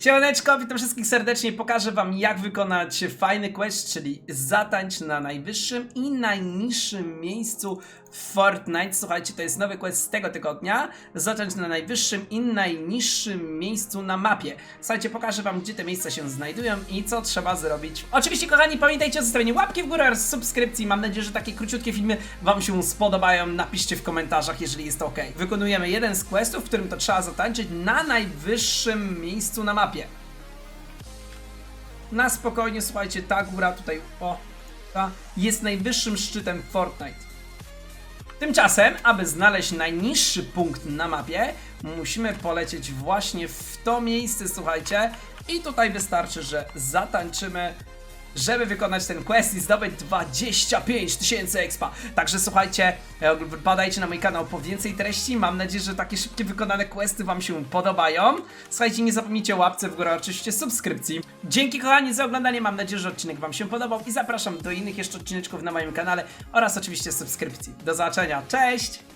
Siemaneczko, witam wszystkich serdecznie. Pokażę wam jak wykonać fajny quest, czyli zatańcz na najwyższym i najniższym miejscu w Fortnite. Słuchajcie, to jest nowy quest z tego tygodnia. Zatańcz na najwyższym i najniższym miejscu na mapie. Słuchajcie, pokażę wam gdzie te miejsca się znajdują i co trzeba zrobić. Oczywiście kochani, pamiętajcie o zostawieniu łapki w górę oraz subskrypcji. Mam nadzieję, że takie króciutkie filmy wam się spodobają. Napiszcie w komentarzach, jeżeli jest to ok. Wykonujemy jeden z questów, w którym to trzeba zatańczyć na najwyższym miejscu na mapie na spokojnie, słuchajcie, ta góra tutaj, o, ta jest najwyższym szczytem Fortnite. Tymczasem, aby znaleźć najniższy punkt na mapie, musimy polecieć właśnie w to miejsce, słuchajcie, i tutaj wystarczy, że zatańczymy, żeby wykonać ten quest i zdobyć 25 tysięcy expa. Także słuchajcie, e, wpadajcie na mój kanał po więcej treści. Mam nadzieję, że takie szybkie wykonane questy Wam się podobają. Słuchajcie, nie zapomnijcie o łapce w górę, oczywiście subskrypcji. Dzięki kochani za oglądanie, mam nadzieję, że odcinek Wam się podobał i zapraszam do innych jeszcze odcineczków na moim kanale oraz oczywiście subskrypcji. Do zobaczenia, cześć!